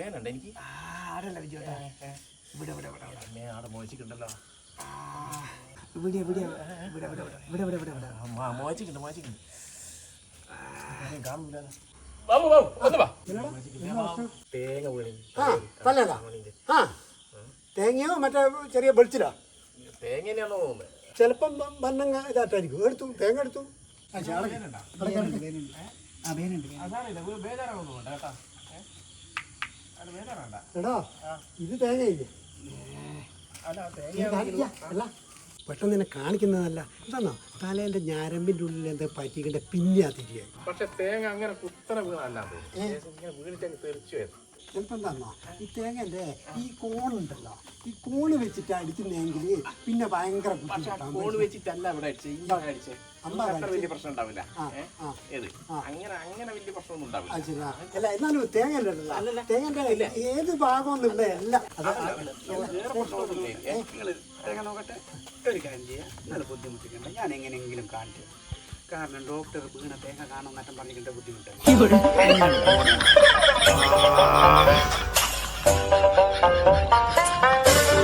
വേനുണ്ട് എനിക്ക് ആടല്ല വിജയേട്ടാ ഇവിടെ ഇവിടെ ഇവിടെ ഇവിടെ. അമ്മേ ആടെ മോച്ചിട്ടുണ്ടല്ലോ ഇവിടെ ഇവിടെ ഇവിടെ ഇവിടെ ഇവിടെ ഇവിടെ ഇവിടെ ഇവിടെ ഇവിടെ. മോച്ചിട്ടുണ്ട് മോച്ചിട്ടുണ്ട് കാണൂല ബാബു ബാബു ഒന്ന് വാ. തേങ്ങ ആ തേങ്ങയോ മറ്റേ ചെറിയ വെളിച്ചിലോ തേങ്ങ തന്നെയാണോ തോന്നുന്നത് ചിലപ്പം വന്നങ്ങ ഇതായിട്ടായിരിക്കും. എടുത്തു തേങ്ങ എടുത്തു. ആ ചാട ആ വേനുണ്ട് അതാണില്ല ബേജാറാണെന്ന് തോന്നുന്നു കേട്ടാ. ഏ? അത് ബേജാറണ്ട എടാ ഇത് തേങ്ങയില്ലേ? അല്ല പെട്ടെന്ന് എന്നെ കാണിക്കുന്നതല്ല. എന്താണോ തലേന്റെ ഞാരമ്പിന്റെ ഉള്ളിൽ എന്താ പറ്റിക്കേണ്ട? പിന്നെയാ തിരിയായി. പക്ഷെ തേങ്ങ അങ്ങനെ കുത്തനെ വീണല്ല വീണിട്ട് തെറിച്ചു വരുന്നു ചിലപ്പോൾ എന്താണോ ഈ തേങ്ങന്റെ ഈ കോണുണ്ടല്ലോ. ഈ കോണ് വെച്ചിട്ട് അടിക്കുന്നെങ്കിൽ പിന്നെ ഭയങ്കര ബുദ്ധിമുട്ടാണ് കോണ് വെച്ചിട്ടല്ല ഇവിടെ അടിച്ചത് ഇങ്ങനെ അടിച്ചത് അമ്പാ അത്ര വലിയ പ്രശ്നം ഉണ്ടാവില്ല. ആ ഏ? ആ ഏത്? അങ്ങനെ അങ്ങനെ വലിയ പ്രശ്നമൊന്നും ഉണ്ടാവില്ല. അത് ശരിയാ. അല്ല എന്നാലും തേങ്ങ അല്ലല്ലോ. തേങ്ങന്റെ ഏത് ഭാഗം എന്നുള്ള എല്ലാം അത്. വേറെ പ്രശ്നമൊന്നുമില്ല. ഏ? നിങ്ങൾ തേങ്ങ നോക്കട്ടെ. ഒരു കാര്യം ചെയ്യാം. നിങ്ങൾ ബുദ്ധിമുട്ടിക്കണ്ട. ഞാൻ എങ്ങനെയെങ്കിലും കാണിച്ചു കാരണം ഡോക്ടർ വീണ തേങ്ങ കാണാൻ നട്ടം പറഞ്ഞിട്ട് ബുദ്ധിമുട്ട്